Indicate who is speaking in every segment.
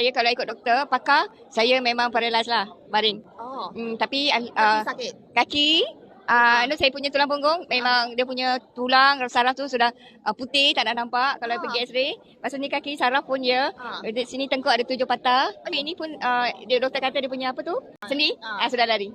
Speaker 1: saya kalau ikut doktor pakar, saya memang paralyzed lah, baring.
Speaker 2: Oh.
Speaker 1: Hmm, tapi uh,
Speaker 2: Kaki sakit.
Speaker 1: kaki Ah, uh, saya punya tulang punggung memang dia punya tulang saraf tu sudah uh, putih tak nak nampak kalau
Speaker 2: Ah.
Speaker 1: pergi x-ray. Lepas tu ni kaki saraf pun ya.
Speaker 2: Ah.
Speaker 1: Di sini tengkuk ada tujuh patah. Ini pun uh, dia doktor kata dia punya apa tu? Sendi.
Speaker 2: Ah.
Speaker 1: Ah. sudah lari.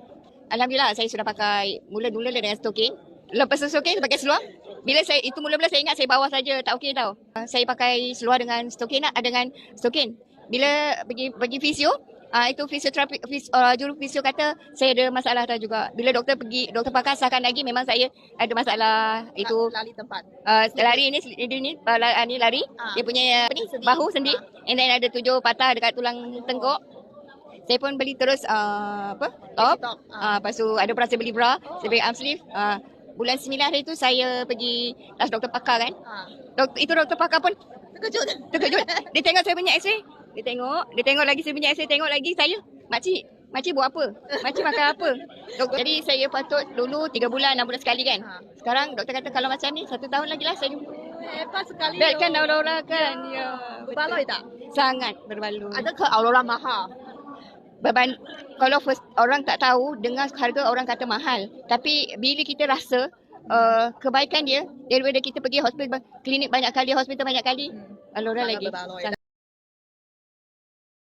Speaker 1: Alhamdulillah saya sudah pakai mula-mula dengan stokin. Lepas tu stokin pakai seluar. Bila saya itu mula-mula saya ingat saya bawah saja tak okey tau. Uh, saya pakai seluar dengan stokin uh, dengan stokin. Bila pergi pergi fisio Ah uh, itu fisioterapi fis, uh, juru fisio kata saya ada masalah dah juga. Bila doktor pergi doktor pakar sahkan lagi memang saya ada masalah itu
Speaker 2: lali tempat.
Speaker 1: uh, lari ni ini ni uh, la- ni lari
Speaker 2: Ah.
Speaker 1: dia punya apa ni
Speaker 2: Sendi.
Speaker 1: bahu sendi and then ada tujuh patah dekat tulang tengkuk. Saya pun beli terus uh, apa top.
Speaker 2: Top.
Speaker 1: Ah uh, lepas tu ada pernah saya beli bra, saya beli arm sleeve. Uh, bulan 9 hari tu saya pergi tas doktor pakar kan.
Speaker 2: Ah.
Speaker 1: Doktor, itu doktor pakar pun
Speaker 2: Terkejut.
Speaker 1: terkejut. Dia tengok saya punya x-ray. Dia tengok, dia tengok lagi saya punya x-ray, tengok lagi saya. Makcik, makcik buat apa? Makcik makan apa? Doktor, jadi saya patut dulu 3 bulan, 6 bulan sekali kan.
Speaker 2: Ha.
Speaker 1: Sekarang doktor kata kalau macam ni, satu tahun lagi lah saya jumpa.
Speaker 2: Hebat sekali.
Speaker 1: Best kan Aurora kan? Ya.
Speaker 2: Berbaloi tak?
Speaker 1: Sangat berbaloi.
Speaker 2: Ada ke Aurora mahal?
Speaker 1: Beban, kalau first, orang tak tahu, dengar harga orang kata mahal. Tapi bila kita rasa uh, kebaikan dia, daripada kita pergi hospital, klinik banyak kali, hospital banyak kali, Aurora
Speaker 2: Sangat
Speaker 1: lagi.
Speaker 2: berbaloi.
Speaker 1: Sangat